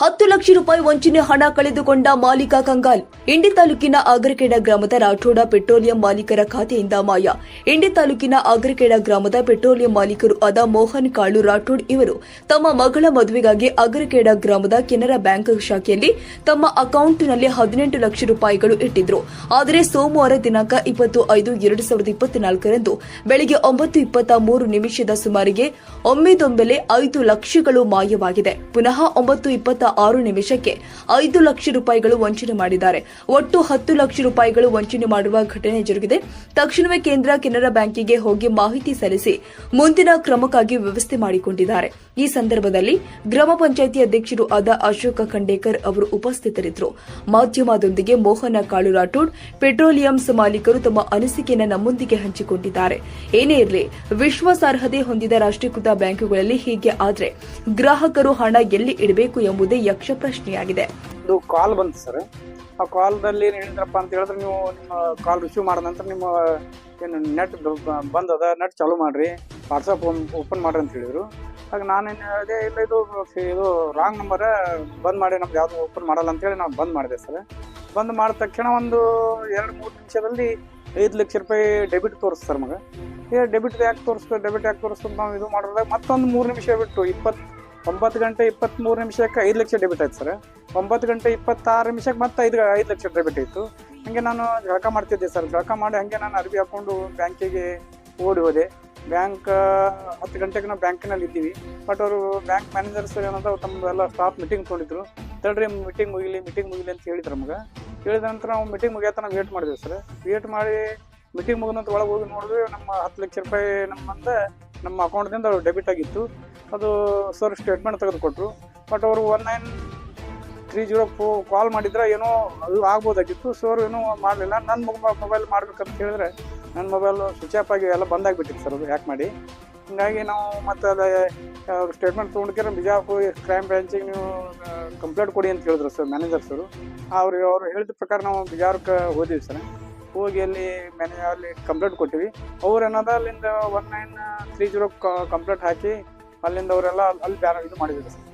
ಹತ್ತು ಲಕ್ಷ ರೂಪಾಯಿ ವಂಚನೆ ಹಣ ಕಳೆದುಕೊಂಡ ಮಾಲೀಕ ಕಂಗಾಲ್. ಇಂಡಿ ತಾಲೂಕಿನ ಆಗರಕೇಡ ಗ್ರಾಮದ ರಾಠೋಡ ಪೆಟ್ರೋಲಿಯಂ ಮಾಲೀಕರ ಖಾತೆಯಿಂದ ಮಾಯ. ಇಂಡಿ ತಾಲೂಕಿನ ಆಗರಕೇಡ ಗ್ರಾಮದ ಪೆಟ್ರೋಲಿಯಂ ಮಾಲೀಕರು ಆದ ಮೋಹನ್ ಕಾಳು ರಾಠೋಡ್ ಇವರು ತಮ್ಮ ಮಗಳ ಮದುವೆಗಾಗಿ ಆಗರಕೆಡ ಗ್ರಾಮದ ಕೆನರಾ ಬ್ಯಾಂಕ್ ಶಾಖೆಯಲ್ಲಿ ತಮ್ಮ ಅಕೌಂಟ್ನಲ್ಲಿ ಹದಿನೆಂಟು ಲಕ್ಷ ರೂಪಾಯಿಗಳು ಇಟ್ಟಿದ್ರು. ಆದರೆ ಸೋಮವಾರ ದಿನಾಂಕ ಇಪ್ಪತ್ತು ಐದು ಎರಡು ಸಾವಿರದ ಇಪ್ಪತ್ನಾಲ್ಕರಂದು ಬೆಳಗ್ಗೆ ಒಂಬತ್ತು ಇಪ್ಪತ್ತ ಮೂರು ನಿಮಿಷದ ಸುಮಾರಿಗೆ ಒಮ್ಮೆದೊಮ್ಮೆಲೆ ಐದು ಲಕ್ಷಗಳು ಮಾಯವಾಗಿದೆ. ಪುನಃ ಒಂಬತ್ತು ಇಪ್ಪತ್ತ ಆರು ನಿಮಿಷಕ್ಕೆ ಐದು ಲಕ್ಷ ರೂಪಾಯಿಗಳು ವಂಚನೆ ಮಾಡಿದ್ದಾರೆ. ಒಟ್ಟು ಹತ್ತು ಲಕ್ಷ ರೂಪಾಯಿಗಳು ವಂಚನೆ ಮಾಡುವ ಘಟನೆ ಜರುಗಿದೆ. ತಕ್ಷಣವೇ ಕೇಂದ್ರ ಕೆನರಾ ಬ್ಯಾಂಕಿಗೆ ಹೋಗಿ ಮಾಹಿತಿ ಸಲ್ಲಿಸಿ ಮುಂದಿನ ಕ್ರಮಕ್ಕಾಗಿ ವ್ಯವಸ್ಥೆ ಮಾಡಿಕೊಂಡಿದ್ದಾರೆ. ಈ ಸಂದರ್ಭದಲ್ಲಿ ಗ್ರಾಮ ಪಂಚಾಯಿತಿ ಅಧ್ಯಕ್ಷರು ಆದ ಅಶೋಕ ಖಂಡೇಕರ್ ಅವರು ಉಪಸ್ಥಿತರಿದ್ದರು. ಮಾಧ್ಯಮದೊಂದಿಗೆ ಮೋಹನ ಕಾಳು ರಾಠೋಡ್ ಪೆಟ್ರೋಲಿಯಂಸ್ ಮಾಲೀಕರು ತಮ್ಮ ಅನಿಸಿಕೆಯನ್ನು ನಮ್ಮೊಂದಿಗೆ ಹಂಚಿಕೊಂಡಿದ್ದಾರೆ. ಏನೇ ಇರಲಿ, ವಿಶ್ವಾಸಾರ್ಹತೆ ಹೊಂದಿದ ರಾಷ್ಟ್ರೀಕೃತ ಬ್ಯಾಂಕುಗಳಲ್ಲಿ ಹೀಗೆ ಆದರೆ ಗ್ರಾಹಕರು ಹಣ ಎಲ್ಲಿ ಇಡಬೇಕು ಎಂಬುದೇ ಯಕ್ಷ ಪ್ರಶ್ನೆಯಾಗಿದೆ ಇದು ಕಾಲ್ ಬಂತು ಸರ್ ಆ ಕಾಲ್ದಲ್ಲಿ ಏನು ಹೇಳಿದ್ರಪ್ಪ ಅಂತ ಹೇಳಿದ್ರೆ ನೀವು ನಿಮ್ಮ ಕಾಲ್ ರಿಸೀವ್ ಮಾಡಿದ ನಂತರ ನಿಮ್ಮ ಏನು ನೆಟ್ ಬಂದದ ನೆಟ್ ಚಾಲೂ ಮಾಡ್ರಿ ವಾಟ್ಸಪ್ ಓಪನ್ ಮಾಡ್ರಿ ಅಂತ ಹೇಳಿದ್ರು. ಆಗ ನಾನೇನು ಹೇಳಿದೆ ಇಲ್ಲ, ಇದು ಇದು ರಾಂಗ್ ನಂಬರ್ ಬಂದ್ ಮಾಡಿ, ನಮ್ದು ಯಾವುದು ಓಪನ್ ಮಾಡಲ್ಲ ಅಂತೇಳಿ ನಾವು ಬಂದ್ ಮಾಡಿದೆ ಸರ್ ಬಂದ್ ಮಾಡಿದ ತಕ್ಷಣ ಒಂದು ಎರಡು ಮೂರು ನಿಮಿಷದಲ್ಲಿ ಐದು ಲಕ್ಷ ರೂಪಾಯಿ ಡೆಬಿಟ್ ತೋರಿಸ್ತಾರೆ ಮಗ ಏ ಡೆಬಿಟ್ ಯಾಕೆ ತೋರಿಸ್ತು ಡೆಬಿಟ್ ಯಾಕೆ ತೋರಿಸ್ತು ನಾವು ಇದು ಮಾಡೋದಾಗ ಮತ್ತೊಂದು ಮೂರು ನಿಮಿಷ ಬಿಟ್ಟು ಇಪ್ಪತ್ತು ಒಂಬತ್ತು ಗಂಟೆ ಇಪ್ಪತ್ತ್ಮೂರು ನಿಮಿಷಕ್ಕೆ ಐದು ಲಕ್ಷ ಡೆಬಿಟ್ ಆಯ್ತು ಸರ್ ಒಂಬತ್ತು ಗಂಟೆ ಇಪ್ಪತ್ತಾರು ನಿಮಿಷಕ್ಕೆ ಮತ್ತೆ ಐದು ಐದು ಲಕ್ಷ ಡೆಬಿಟ್ ಇತ್ತು ಹಾಗೆ ನಾನು ಜಳಕ ಮಾಡ್ತಿದ್ದೆ ಸರ್ ಜಳಕ ಮಾಡಿ ಹಾಗೆ ನಾನು ಅರ್ಬಿ ಹಾಕೊಂಡು ಬ್ಯಾಂಕಿಗೆ ಓಡಿ ಹೋದೆ. ಬ್ಯಾಂಕ್ ಹತ್ತು ಗಂಟೆಗೆ ನಾವು ಬ್ಯಾಂಕಿನಲ್ಲಿ ಇದ್ದೀವಿ ಬಟ್ ಅವರು ಬ್ಯಾಂಕ್ ಮ್ಯಾನೇಜರ್ಸ್ ಏನಂದ್ರೆ ತಮ್ಮೆಲ್ಲ ಸ್ಟಾಫ್ ಮೀಟಿಂಗ್ ತೊಗೊಂಡಿದ್ರು. ತಡ್ರಿ ಮೀಟಿಂಗ್ ಮುಗಿಲಿ ಮೀಟಿಂಗ್ ಮುಗಿಲಿ ಅಂತ ಹೇಳಿದ್ರು ನಮ್ಗೆ. ಹೇಳಿದ ನಂತರ ನಾವು ಮೀಟಿಂಗ್ ಮುಗಿಯತ್ತ ನಾವು ವೇಟ್ ಮಾಡಿದ್ವಿ ಸರ್ ವೇಟ್ ಮಾಡಿ ಮೀಟಿಂಗ್ ಮುಗಿದಂತ ಒಳಗೆ ಹೋಗಿ ನೋಡಿದ್ವಿ ನಮ್ಮ ಹತ್ತು ಲಕ್ಷ ರೂಪಾಯಿ ನಮ್ಮಂದ ನಮ್ಮ ಅಕೌಂಟ್ದಿಂದ ಡೆಬಿಟ್ ಆಗಿತ್ತು. ಅದು ಸರ್ ಸ್ಟೇಟ್ಮೆಂಟ್ ತೆಗೆದುಕೊಟ್ರು. ಬಟ್ ಅವರು one nine three zero four call ಮಾಡಿದ್ರೆ ಏನೋ ಅದು ಆಗ್ಬೋದಾಗಿತ್ತು. ಸರ್ ಏನೂ ಮಾಡಲಿಲ್ಲ. ನನ್ನ ಮೊಬೈಲ್ ಮಾಡ್ಬೇಕಂತ ಹೇಳಿದ್ರೆ ನನ್ನ ಮೊಬೈಲ್ ಸ್ವಿಚ್ ಆಫ್ ಆಗಿ ಎಲ್ಲ ಬಂದಾಗ್ಬಿಟ್ಟಿತ್ತು ಸರ್ ಅದು ಯಾಕೆ ಮಾಡಿ. ಹಿಂಗಾಗಿ ನಾವು ಮತ್ತೆ ಅದು ಸ್ಟೇಟ್ಮೆಂಟ್ ತೊಗೊಂಡ್ಕಿರ ಬಿಜಾಪುರ ಕ್ರೈಮ್ ಬ್ರಾಂಚಿಗೆ ನೀವು ಕಂಪ್ಲೇಂಟ್ ಕೊಡಿ ಅಂತ ಹೇಳಿದ್ರು ಸರ್ ಮ್ಯಾನೇಜರ್ ಸರು ಅವ್ರು ಅವ್ರು ಹೇಳಿದ ಪ್ರಕಾರ ನಾವು ಬಿಜಾರಕ್ಕೆ ಹೋದಿವಿ ಸರ್ ಹೋಗಿ ಅಲ್ಲಿ ಮ್ಯಾನೇಜರ್ ಅಲ್ಲಿ ಕಂಪ್ಲೇಂಟ್ ಕೊಟ್ಟಿವಿ. ಅವ್ರು ಏನದ, ಅಲ್ಲಿಂದ one nine three zero complaint ಹಾಕಿ ಅಲ್ಲಿಂದ ಅವರೆಲ್ಲ ಅಲ್ಲಿ ಬ್ಯಾರ ಇದು ಮಾಡಿದ್ರು ಸರ್.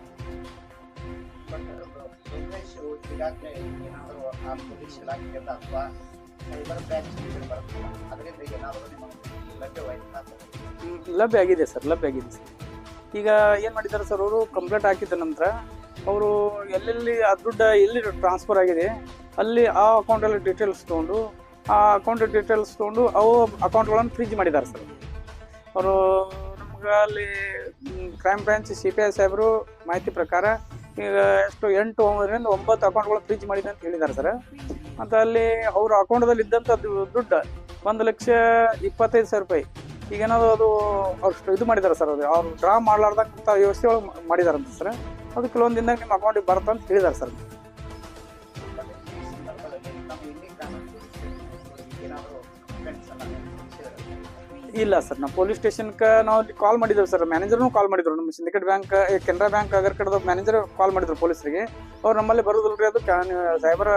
ಲಭ್ಯ ಆಗಿದೆ ಸರ್, ಲಭ್ಯ ಆಗಿದೆ ಸರ್. ಈಗ ಏನು ಮಾಡಿದ್ದಾರೆ ಸರ್, ಅವರು ಕಂಪ್ಲೇಂಟ್ ಹಾಕಿದ ನಂತರ ಅವರು ಎಲ್ಲೆಲ್ಲಿ ಆ ದುಡ್ಡು ಎಲ್ಲಿ ಟ್ರಾನ್ಸ್ಫರ್ ಆಗಿದೆ, ಅಲ್ಲಿ ಆ ಅಕೌಂಟಲ್ಲಿ ಡೀಟೇಲ್ಸ್ ತೊಗೊಂಡು, ಆ ಅಕೌಂಟ್ ಡೀಟೇಲ್ಸ್ ತೊಗೊಂಡು ಅವು ಅಕೌಂಟ್ಗಳನ್ನು ಫ್ರೀಜ್ ಮಾಡಿದ್ದಾರೆ ಸರ್. ಅವರು ನಮ್ಗೆ ಅಲ್ಲಿ crime branch C P I ಸಾಹೇಬರು ಮಾಹಿತಿ ಪ್ರಕಾರ, ಈಗ ಎಷ್ಟು, ಎಂಟು, ಒಂಬತ್ತರಿಂದ ಒಂಬತ್ತು ಅಕೌಂಟ್ಗಳು ಫ್ರೀಜ್ ಮಾಡಿದೆ ಅಂತ ಹೇಳಿದ್ದಾರೆ ಸರ್. ಮತ್ತು ಅಲ್ಲಿ ಅವ್ರ ಅಕೌಂಟ್ದಲ್ಲಿ ಇದ್ದಂಥ ದುಡ್ಡು ಒಂದು ಲಕ್ಷ ಇಪ್ಪತ್ತೈದು ಸಾವಿರ ರೂಪಾಯಿ. ಈಗ ಏನಾದ್ರು ಅದು ಅವ್ರು ಇದು ಮಾಡಿದ್ದಾರೆ ಸರ್, ಅದು ಅವ್ರು ಡ್ರಾ ಮಾಡಲಾರ್ದಂಥ ವ್ಯವಸ್ಥೆ ಒಳಗೆ ಮಾಡಿದಾರಂತ ಸರ್. ಅದು ಕೆಲವೊಂದು ದಿನದಾಗ ನಿಮ್ಮ ಅಕೌಂಟಿಗೆ ಬರುತ್ತೆ ಅಂತ ಹೇಳಿದ್ದಾರೆ ಸರ್. ಇಲ್ಲ ಸರ್, ನಾವು ಪೊಲೀಸ್ ಸ್ಟೇಷನ್ಗೆ ನಾವು ಅಲ್ಲಿ ಕಾಲ್ ಮಾಡಿದ್ದೇವೆ ಸರ್. ಮ್ಯಾನೇಜರ್ನು ಕಾಲ್ ಮಾಡಿದ್ರು. ನಮ್ಮ ಸಿಂಡಿಕೇಟ್ ಬ್ಯಾಂಕ್ ಕೆನರಾ ಬ್ಯಾಂಕ್ ಅಗರ್ ಕಡೆದ ಮ್ಯಾನೇಜರ್ ಕಾಲ್ ಮಾಡಿದ್ರು ಪೊಲೀಸರಿಗೆ. ಅವ್ರು ನಮ್ಮಲ್ಲಿ ಬರೋದಿಲ್ಲ ರೀ ಅದು ಸೈಬರ್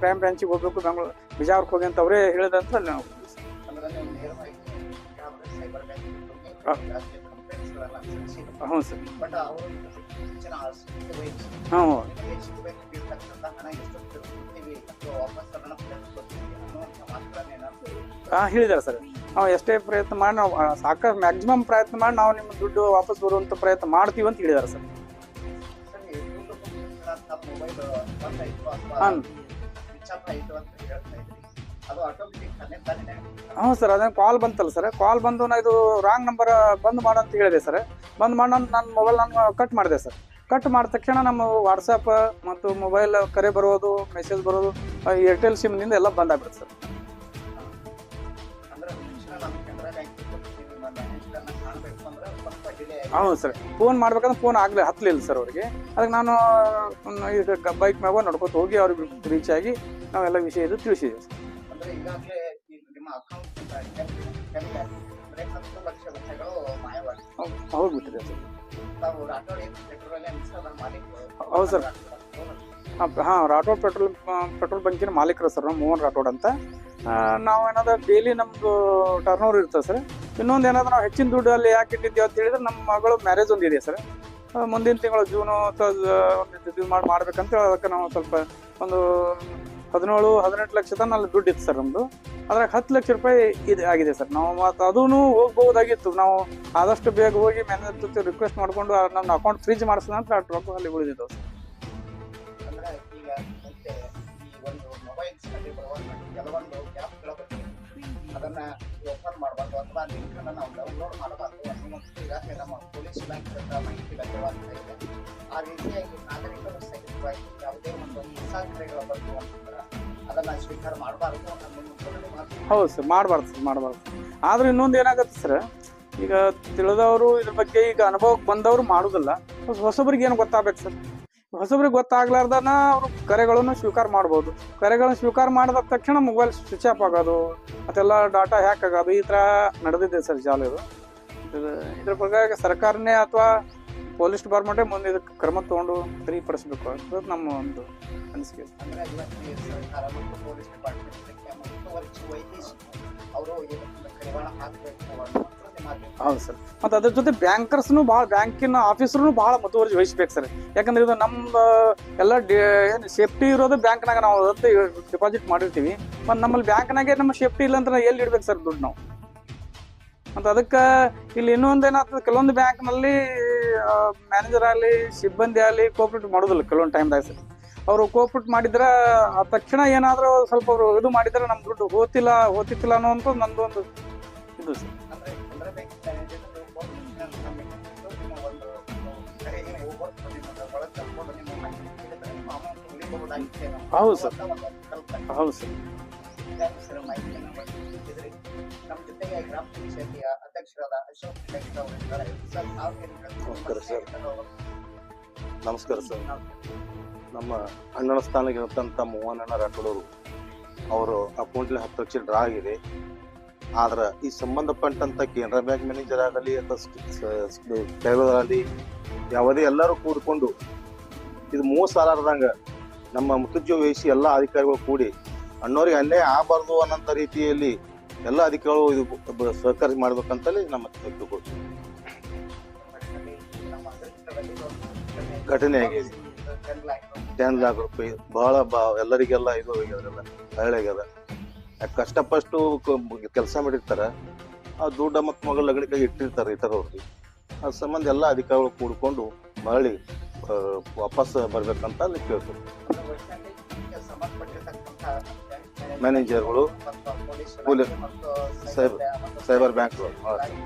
ಕ್ರೈಮ್ ಬ್ರಾಂಚಿಗೆ ಹೋಗ್ಬೇಕು ಬೆಂಗಳೂರು ಬಿಜಾಪುರಕ್ಕೆ ಹೋಗಿ ಅಂತ ಅವರೇ ಹೇಳಿದಂತ ಅಲ್ಲಿ ನಾವು ಅಂದ್ರೆ ಹ್ಞೂ ಸರ್. ಹ್ಞೂ. ಹಾಂ, ಹೇಳಿದ್ದಾರೆ ಸರ್. ನಾವು ಎಷ್ಟೇ ಪ್ರಯತ್ನ ಮಾಡಿ ನಾವು ಸಾಕಷ್ಟು ಮ್ಯಾಕ್ಸಿಮಮ್ ಪ್ರಯತ್ನ ಮಾಡಿ ನಾವು ನಿಮ್ಮ ದುಡ್ಡು ವಾಪಸ್ ಬರುವಂಥ ಪ್ರಯತ್ನ ಮಾಡ್ತೀವಿ ಅಂತ ಹೇಳಿದ್ದಾರೆ ಸರ್. ಹಾಂ ಹ್ಞೂ ಸರ್ ಅದೇನು ಕಾಲ್ ಬಂತಲ್ಲ ಸರ್. ಕಾಲ್ ಬಂದು ನಾ ಇದು ರಾಂಗ್ ನಂಬರ್ ಬಂದ್ ಮಾಡು ಅಂತ ಹೇಳಿದೆ ಸರ್. ಬಂದ್ ಮಾಡಿ ನಾನು ನನ್ನ ಮೊಬೈಲ್ ನಾನು ಕಟ್ ಮಾಡಿದೆ ಸರ್. ಕಟ್ ಮಾಡಿದ ತಕ್ಷಣ ನಮ್ಮ ವಾಟ್ಸಪ್ ಮತ್ತು ಮೊಬೈಲ್ ಕರೆ ಬರೋದು ಮೆಸೇಜ್ ಬರೋದು ಏರ್ಟೆಲ್ ಸಿಮ್ನಿಂದ ಎಲ್ಲ ಬಂದಾಗ್ಬಿಡುತ್ತೆ ಸರ್. ಹೌದು ಸರ್. ಫೋನ್ ಮಾಡ್ಬೇಕಂದ್ರೆ ಫೋನ್ ಆಗಲೇ ಹತ್ತಲಿಲ್ಲ ಸರ್ ಅವರಿಗೆ. ಅದಕ್ಕೆ ನಾನು ಬೈಕ್ ಮ್ಯಾಗ ನಡ್ಕೊತ ಹೋಗಿ ಅವ್ರಿಗೆ ರೀಚ್ ಆಗಿ ನಾವೆಲ್ಲ ವಿಷಯ ಇದು ತಿಳಿಸಿದ್ದೀವಿ ಸರ್. ನಿಮ್ಮ ಹೋಗ್ಬಿಟ್ಟಿದೆ ಸರ್. ಹೌದು ಸರ್. ಹಾಂ ರಾಠೋಡ್ ಪೆಟ್ರೋಲ್ ಪೆಟ್ರೋಲ್ ಬಂಕಿನ ಮಾಲೀಕರು ಸರ್ ನಾವು ಮೋಹನ್ ರಾಠೋಡ್ ಅಂತ. ನಾವು ಏನಾದ್ರೂ ಡೈಲಿ ನಮ್ಮದು ಟರ್ನ್ ಓವರ್ ಇರ್ತದೆ ಸರ್. ಇನ್ನೊಂದು ಏನಾದ್ರು ನಾವು ಹೆಚ್ಚಿನ ದುಡ್ಡು ಅಲ್ಲಿ ಯಾಕೆ ಇಟ್ಟಿದ್ದೀವಿ ಅಂತ ಹೇಳಿದ್ರೆ ನಮ್ಮ ಮಗಳು ಮ್ಯಾರೇಜ್ ಒಂದಿದೆ ಸರ್. ಮುಂದಿನ ತಿಂಗಳು ಜೂನು ಒಂದು ಮಾಡಿ ಮಾಡ್ಬೇಕಂತ ಅದಕ್ಕೆ ನಾವು ಸ್ವಲ್ಪ ಒಂದು ಹದಿನೇಳು, ಹದಿನೆಂಟು ಲಕ್ಷ ತನಕ ಅಲ್ಲಿ ದುಡ್ಡು ಇತ್ತು ಸರ್ ನಮ್ಮದು ಅದ್ರಾಗ ಹತ್ತು ಲಕ್ಷ ರೂಪಾಯಿ ಇದು, ಆಗಿದೆ ಸರ್. ನಾವು ಮತ್ತು ಅದೂ ಹೋಗ್ಬೋದಾಗಿತ್ತು ನಾವು ಆದಷ್ಟು ಬೇಗ ಹೋಗಿ ಮ್ಯಾನೇಜರ್ ಜೊತೆ ರಿಕ್ವೆಸ್ಟ್ ಮಾಡಿಕೊಂಡು ನಮ್ಮ ಅಕೌಂಟ್ ಫ್ರೀಜ್ ಮಾಡಿಸಿದ ನಂತರ ಆ ರೊಕ್ಕ ಅಲ್ಲಿ ಉಳಿದಿದ್ದು ಸರ್. ಕೆಲವೊಂದು ಅದನ್ನ ಓಪನ್ ಮಾಡಬಾರ್ದು ಅಥವಾ ಲಿಂಕ್ ಅನ್ನ ನಾವು ಡೌನ್ಲೋಡ್ ಮಾಡಬಾರ್ದು. ಅನ್ನುವಂಥದ್ದು ಈಗಾಗಲೇ ನಮ್ಮ ಪೊಲೀಸ್ ಇಲಾಖೆಯಿಂದ ಮಾಹಿತಿ ಲಭ್ಯವಾಗ್ತಾ ಇದೆ. ಆ ರೀತಿಯಾಗಿ ನಾಗರಿಕರು ಸಹಿತವಾಗಿ ಯಾವುದೇ ಒಂದು ಹೊಸ ಬಗ್ಗೆ ಅದನ್ನ ಸ್ವೀಕಾರ ಮಾಡಬಾರ್ದು ಹೌದು ಸರ್, ಮಾಡಬಾರ್ದು ಸರ್, ಮಾಡಬಾರ್ದು. ಆದ್ರೆ ಇನ್ನೊಂದು ಏನಾಗುತ್ತೆ ಸರ್, ಈಗ ತಿಳಿದವರು ಇದ್ರ ಬಗ್ಗೆ ಈಗ ಅನುಭವಕ್ಕೆ ಬಂದವರು ಮಾಡುದಿಲ್ಲ. ಹೊಸಬ್ರಿಗೆ ಏನು ಗೊತ್ತಾಗ್ಬೇಕು ಸರ್? ಹೊಸಬ್ರಿಗೆ ಗೊತ್ತಾಗ್ಲಾರ್ದನ ಅವರು ಕರೆಗಳನ್ನು ಸ್ವೀಕಾರ ಮಾಡ್ಬೋದು. ಕರೆಗಳನ್ನು ಸ್ವೀಕಾರ ಮಾಡಿದ ತಕ್ಷಣ ಮೊಬೈಲ್ ಸ್ವಿಚ್ ಆಫ್ ಆಗೋದು ಅದೆಲ್ಲ ಡಾಟಾ ಹ್ಯಾಕ್ ಆಗೋದು, ಈ ಥರ ನಡೆದಿದೆ ಸರ್ ಜಾಲ ಇದು. ಇದು- ಇದ್ರ ಬಗ್ಗೆ ಸರ್ಕಾರನೇ ಅಥವಾ ಪೊಲೀಸ್ ಡಿಪಾರ್ಟ್ಮೆಂಟೇ ಮುಂದೆ ಇದಕ್ಕೆ ಕ್ರಮ ತಗೊಂಡು ಸರಿಪಡಿಸ್ಬೇಕು ಅನ್ನೋದು ನಮ್ಮ ಒಂದು ಅನಿಸಿಕೆ. ಅವರು ಹೌದು ಸರ್. ಮತ್ತೆ ಅದ್ರ ಜೊತೆ ಬ್ಯಾಂಕರ್ಸ್ನು ಭಾಳ, ಬ್ಯಾಂಕಿನ ಆಫೀಸರ್ನು ಭಾಳ ಮುತುವರ್ಜಿ ವಹಿಸ್ಬೇಕು ಸರ್. ಯಾಕಂದ್ರೆ ಇದು ನಮ್ಮ ಎಲ್ಲ ಏನು ಸೇಫ್ಟಿ ಇರೋದು ಬ್ಯಾಂಕ್ನಾಗ ನಾವು ಅದಕ್ಕೆ ಡಿಪಾಸಿಟ್ ಮಾಡಿರ್ತೀವಿ. ಮತ್ತು ನಮ್ಮಲ್ಲಿ ಬ್ಯಾಂಕ್ನಾಗೆ ನಮ್ಮ ಸೇಫ್ಟಿ ಇಲ್ಲ ಅಂದ್ರೆ ಎಲ್ಲಿ ಇಡ್ಬೇಕು ಸರ್ ದುಡ್ಡು ನಾವು? ಮತ್ತು ಅದಕ್ಕೆ ಇಲ್ಲಿ ಇನ್ನೊಂದು ಏನಾಗ್ತದೆ, ಕೆಲವೊಂದು ಬ್ಯಾಂಕ್ನಲ್ಲಿ ಮ್ಯಾನೇಜರ್ ಆಗಲಿ, ಸಿಬ್ಬಂದಿ ಆಗಲಿ ಕೋಪರೇಟ್ ಮಾಡೋದಿಲ್ಲ ಕೆಲವೊಂದು ಟೈಮ್ದಾಗ ಸರ್. ಅವರು ಕೋಪರೇಟ್ ಮಾಡಿದ್ರೆ ಆ ತಕ್ಷಣ ಏನಾದರೂ ಸ್ವಲ್ಪ ಅವರು ಇದು ಮಾಡಿದ್ರೆ ನಮ್ಮ ದುಡ್ಡು ಹೋತಿಲ್ಲ, ಹೋತಿತ್ತಿಲ್ಲ ಅನ್ನೋ ನಂದು ಒಂದು ಇದು ಸರ್. ಹೌದು ಸರ್. ಹೌದು ಸರ್? ನಮಸ್ಕಾರ ಸರ್. ನಮಸ್ಕಾರ ಸರ್ ನಮ್ಮ ಅಣ್ಣನ ಸ್ಥಾನಕ್ಕೆ ಇರತಂತ ಮೋಹನಣ್ಣ ರಾಠೋಡವರು ಅವರು ಅಕೌಂಟ್ಲಿ ಹತ್ತು ಲಕ್ಷ ಡ್ರಾ ಆಗಿದೆ ಆದ್ರೆ ಈ ಸಂಬಂಧಪಟ್ಟಂತ ಕೆನರಾ ಬ್ಯಾಂಕ್ ಮ್ಯಾನೇಜರ್ ಆಗಲಿ ಅಥವಾ ಆಗಲಿ ಯಾವುದೇ ಎಲ್ಲರೂ ಕೂಡಿಕೊಂಡು ಇದು ಮೋಸ ಆಲಾರ್ದಂಗ ನಮ್ಮ ಮುತುಜ್ಜು ವಹಿಸಿ ಎಲ್ಲ ಅಧಿಕಾರಿಗಳು ಕೂಡಿ ಅಣ್ಣವ್ರಿಗೆ ಅನ್ಯಾಯ ಆಗಬಾರ್ದು ಅನ್ನೋಂಥ ರೀತಿಯಲ್ಲಿ ಎಲ್ಲ ಅಧಿಕಾರಿಗಳು ಇದು ಸಹಕಾರ ಮಾಡ್ಬೇಕಂತಲೇ ನಮ್ಮ ತಿಳ್ಕೊಳ್ತೀವಿ. ಘಟನೆ ಆಗಿದೆ. ಟೆನ್ ಲ್ಯಾಕ್ ರೂಪಾಯಿ ಬಹಳ ಬಾ ಎಲ್ಲರಿಗೆಲ್ಲ ಇದು ಆಗ್ಯದ್ರಲ್ಲ ಹಳ್ಳಿಯಾಗ್ಯದ ಕಷ್ಟಪಟ್ಟು ಕೆಲಸ ಮಾಡಿರ್ತಾರ ಆ ದುಡ್ಡ ಮತ್ತು ಮಗಳ ಲಗಡಿಕ ಇಟ್ಟಿರ್ತಾರೆ ಇತರವ್ರಿಗೆ ಅದ್ರ ಸಂಬಂಧ ಎಲ್ಲ ಅಧಿಕಾರಿಗಳು ಕೂಡಿಕೊಂಡು ಮರಳಿ ಆ, ವಾಪಸ್ ಬರ್ಬೇಕಂತ ಅಲ್ಲಿ ಕೇಳ್ತಾರೆ. ಮ್ಯಾನೇಜರ್ಗಳು, ಪೊಲೀಸ್ ಸೈಬರ್- ಸೈಬರ್ ಬ್ಯಾಂಕ್ಗಳು, ಈ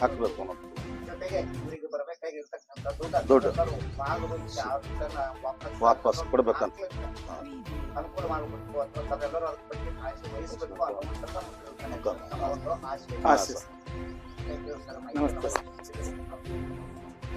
ಹಾಕ್ಬೇಕು. ಅನ್ನೋದು ಜೊತೆಗೆ ಇವರಿಗೆ ಬರಬೇಕಾಗಿರ್ತಕ್ಕಂಥ ದುಡ್ಡು. ವಾಪಸ್ ವಾಪಸ್ ಕೊಡ್ಬೇಕಂತ. ಅನುಕೂಲ ಮಾಡಬೇಕು ಅಥವಾ ತಾವೆಲ್ಲರೂ ಅದ್ರ ಬಗ್ಗೆ ಕಾಳಜಿ ವಹಿಸಬೇಕು ಅನ್ನುವಂಥದ್ದು ಆಶೆ ನಮಸ್ತೆ.